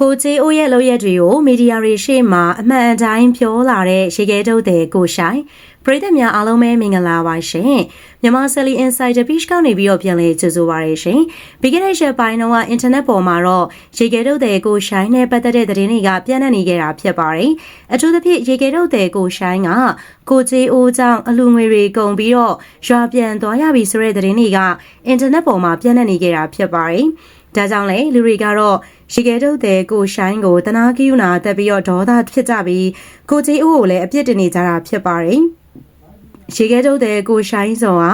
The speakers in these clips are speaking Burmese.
ကိုချေအိုးရဲ့လုပ်ရက်တွေကိုမီဒီယာတွေရှေ့မှာအမှန်အတိုင်းပြောလာတဲ့ရေခဲတုပ်တဲ့ကိုရှိုင်းပရိသတ်များအားလုံးပဲမင်္ဂလာပါရှင်မြန်မာဆယ်လီ Insider Page ကနေပြီးတော့ပြန်လည်ကြိုဆိုပါရရှင်ပြီးခဲ့တဲ့ရက်ပိုင်းတော့အင်တာနက်ပေါ်မှာတော့ရေခဲတုပ်တဲ့ကိုရှိုင်းနဲ့ပတ်သက်တဲ့သတင်းတွေကပြန့်နှံ့နေကြတာဖြစ်ပါတယ်အထူးသဖြင့်ရေခဲတုပ်တဲ့ကိုရှိုင်းကကိုချေအိုးကြောင့်အလူငွေတွေကုန်ပြီးတော့ရွာပြန်သွားရပြီဆိုတဲ့သတင်းတွေကအင်တာနက်ပေါ်မှာပြန့်နှံ့နေကြတာဖြစ်ပါတယ် ဒါကြောင့်လေလူတွေကတော့ရေခဲတုပ်တဲ့ကိုရှိုင်းကိုတနာကီယူနာတက်ပြီးတော့ဒေါသဖြစ်ကြပြီးကိုကြီးဦးကိုလည်းအပြစ်တင်နေကြတာဖြစ်ပါတယ်ရေခဲတုပ်တဲ့ကိုရှိုင်းစောက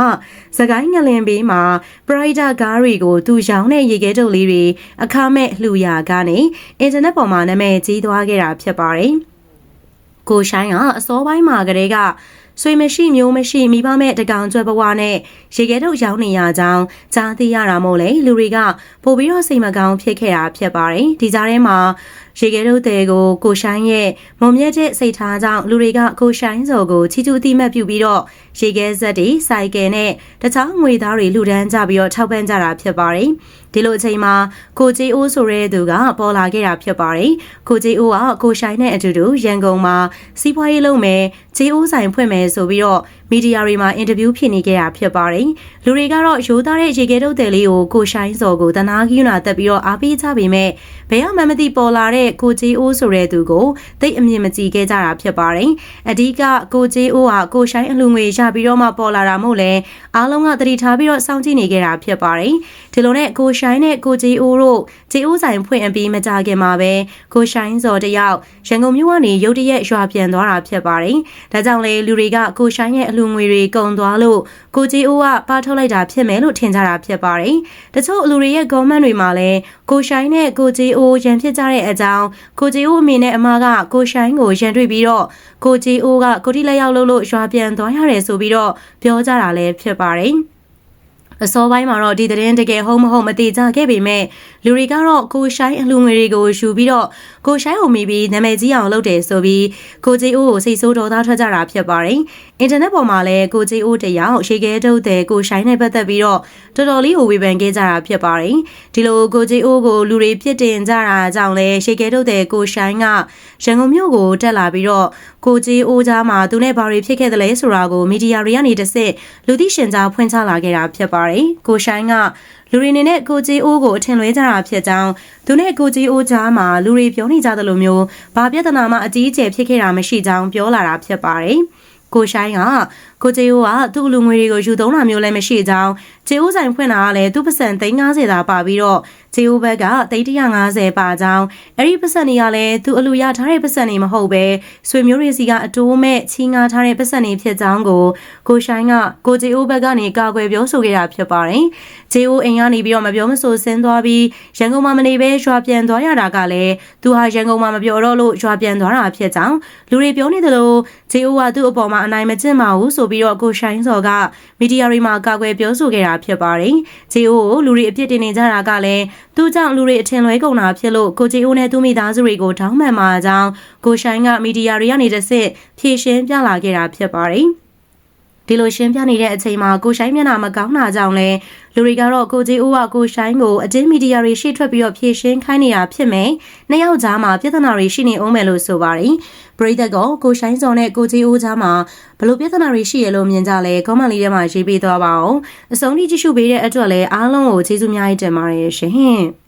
စကိုင်းငလင်ဘေးမှာပရိုက်တာကားတွေကိုသူရောင်းတဲ့ရေခဲတုပ်လေးတွေအခမဲ့လှူရာကနေအင်တာနက်ပေါ်မှာနာမည်ကြီးသွားခဲ့တာဖြစ်ပါတယ်ကိုရှိုင်းကအစောပိုင်းမှာကတည်းက ဆွေမရှိမျိုးမရှိမိဘမဲ့တကောင်ကျွဲဘဝနဲ့ရေခဲတုပ်ရောင်းနေရကြောင်းကြားသိရတာမို့လေလူတွေကပို့ပြီးတော့စိတ်မကောင်းဖြစ်ခဲ့တာဖြစ်ပါတယ်ဒီကြားထဲမှာ ရေခဲတုပ်တဲ့ကိုကိုရှိုင်းရဲ့မုံမြက်တဲ့စိတ်ထားကြောင့်လူတွေကကိုရှိုင်းစော်ကိုချီချူအတိမတ်ပြုပြီးတော့ရေခဲဇက်တွေစိုက်ကယ်နဲ့တခြားငွေသားတွေလှူဒန်းကြပြီးတော့ထောက်ပံ့ကြတာဖြစ်ပါတယ်ဒီလိုအချိန်မှာကိုကြီးအိုးဆိုတဲ့သူကပေါ်လာခဲ့တာဖြစ်ပါတယ်ကိုကြီးအိုးကကိုရှိုင်းနဲ့အတူတူရန်ကုန်မှာစီးပွားရေးလုပ်မယ်ဂျေအိုးဆိုင်ဖွင့်မယ်ဆိုပြီးတော့မီဒီယာတွေမှာအင်တာဗျူးဖြစ်နေခဲ့တာဖြစ်ပါတယ်လူတွေကတော့ရိုးသားတဲ့ရေခဲတုပ်တယ်လေးကိုကိုရှိုင်းစော်ကိုတနာကီယူနာတက်ပြီးတော့အားပေးကြပေမဲ့ဘယ်မှမသိပေါ်လာတဲ့ကိုကြီးအိုးဆိုတဲ့သူကိုသိအမြင်မကြည့်ခဲ့ကြတာဖြစ်ပါတယ်အဓိကကိုကြီးအိုးဟာကိုရှိုင်းအလူငွေရပြီးတော့မှပေါ်လာတာမို့လဲအားလုံးကသတိထားပြီးတော့စောင့်ကြည့်နေခဲ့တာဖြစ်ပါတယ်ဒီလိုနဲ့ကိုရှိုင်းနဲ့ကိုကြီးအိုးတို့ဂျေအိုးဆိုင်ဖွင့်အပြီးမကြခင်မှာပဲကိုရှိုင်းစော်တယောက်ရန်ကုန်မြို့ကနေရုတ်တရက်ရွာပြန်သွားတာဖြစ်ပါတယ်ဒါကြောင့်လေလူတွေကကိုရှိုင်းရဲ့အလူငွေတွေကုန်သွားလို့ကိုကြီးအိုးကပါထုတ်လိုက်တာဖြစ်မယ်လို့ထင်ကြတာဖြစ်ပါတယ်တချို့လူတွေရဲ့ comment တွေမှာလည်းကိုရှိုင်းနဲ့ကိုကြီးအိုးရန်ဖြစ်ကြတဲ့အကြောင်းကိုကြီးအိုးအမေနဲ့အမကကိုရှိုင်းကိုရန်တွေ့ပြီးတော့ကိုကြီးအိုးကကိုတိလက်ရောက်လို့လို့ရွာပြန်သွားရတယ်ဆိုပြီးတော့ပြောကြတာလည်းဖြစ်ပါတယ် အစောပိုင်းမှာတော့ဒီသတင်းတကယ်ဟုတ်မဟုတ်မသိကြခဲ့ပေမဲ့လူတွေကတော့ကိုရှိုင်းအလူငွေတွေကိုယူပြီးတော့ကိုရှိုင်းကိုမိပြီးနာမည်ကြီးအောင်လုပ်တယ်ဆိုပြီးကိုကြီးအိုးကိုစိတ်ဆိုးဒေါသထွက်ကြတာဖြစ်ပါတယ်။အင်တာနက်ပေါ်မှာလည်းကိုကြီးအိုးတယောက်ရေခဲတုပ်တဲ့ကိုရှိုင်းနဲ့ပတ်သက်ပြီးတော့တော်တော်လေးကိုဝေဖန်ခဲ့ကြတာဖြစ်ပါတယ်။ဒီလိုကိုကြီးအိုးကိုလူတွေပြစ်တင်ကြတာကြောင့်လဲရေခဲတုပ်တဲ့ကိုရှိုင်းကရန်ကုန်မြို့ကိုတက်လာပြီးတော့ကိုကြီးအိုးကြားမှာသူနဲ့ဘာတွေဖြစ်ခဲ့သလဲဆိုတာကိုမီဒီယာတွေကနေတစ်စစ်လူသိရှင်ကြားဖွင့်ချလာခဲ့တာဖြစ်ပါတယ်။ကိုရှိုင်းကလူတွေနေနဲ့ကိုကြီးအိုးကိုအထင်လွဲကြတာဖြစ်ကြောင်းသူနဲ့ကိုကြီးအိုးကြားမှာလူတွေပြောနေကြသလိုမျိုးဘာပြဿနာမှအကြီးအကျယ်ဖြစ်ခဲ့တာမရှိကြောင်းပြောလာတာဖြစ်ပါတယ်။ကိုရှိုင်းကကိုကျေအိုးကသူ့လူငွေတွေကိုယူသုံးတာမျိုးလည်းမရှိကြောင်းကျေအိုးဆိုင်ဖွင့်တာကလည်းသူ့ပစံ350သာပါပြီးတော့ကျေအိုးဘက်က350ပါကြောင်းအဲ့ဒီပစံတွေကလည်းသူအလူရထားတဲ့ပစံတွေမဟုတ်ပဲဆွေမျိုးတွေစီကအတိုးမဲ့ချီငါထားတဲ့ပစံတွေဖြစ်ကြောင်းကိုကိုရှိုင်းကကိုကျေအိုးဘက်ကနေကာကွယ်ပြောဆိုခဲ့တာဖြစ်ပါတယ်ကျေအိုးအိမ်ကနေပြီးတော့မပြောမဆိုဆင်းသွားပြီးရန်ကုန်မှာမနေပဲရွာပြန်သွားရတာကလည်းသူဟာရန်ကုန်မှာမပြောတော့လို့ရွာပြန်သွားတာဖြစ်ကြောင်းလူတွေပြောနေသလိုကျေအိုးကသူ့အပေါ်မှာအနိုင်မကျင့်ပါဘူးဆိုပြီးတော့ကိုရှိုင်းစော်ကမီဒီယာတွေမှာကာကွယ်ပြောဆိုခဲ့တာဖြစ်ပါတယ်။ဂျေအိုကိုလူတွေအပြစ်တင်နေကြတာကလည်းသူ့ကြောင့်လူတွေအထင်လွဲကုန်တာဖြစ်လို့ကိုဂျေအိုနဲ့သူ့မိသားစုတွေကိုထောင်းမှန်မှာအကြောင်းကိုရှိုင်းကမီဒီယာတွေကနေတစ်ဆင့်ဖြေရှင်းပြလာခဲ့တာဖြစ်ပါတယ်။ ဒီလိုရှင်းပြနေတဲ့အချိန်မှာကိုရှိုင်းမျက်နှာမကောင်းတာကြောင့်လဲလူတွေကတော့ကိုကြီးဦးကကိုရှိုင်းကိုအတင်းမီဒီယာတွေရှေ့ထွက်ပြီးတော့ဖြည့်ရှင်းခိုင်းနေတာဖြစ်မယ်။နှစ်ယောက်ကြားမှာပြဿနာတွေရှိနေအောင်မယ်လို့ဆိုပါတယ်။ပရိသတ်ကကိုရှိုင်းစော်နဲ့ကိုကြီးဦးကြားမှာဘလို့ပြဿနာတွေရှိရလို့မြင်ကြလဲကောမန်လေးထဲမှာရေးပေးသွားပါအောင်။အဆုံးထိကြည့်ရှုပေးတဲ့အတွက်လည်းအားလုံးကိုကျေးဇူးများတင်ပါတယ်ရှင်။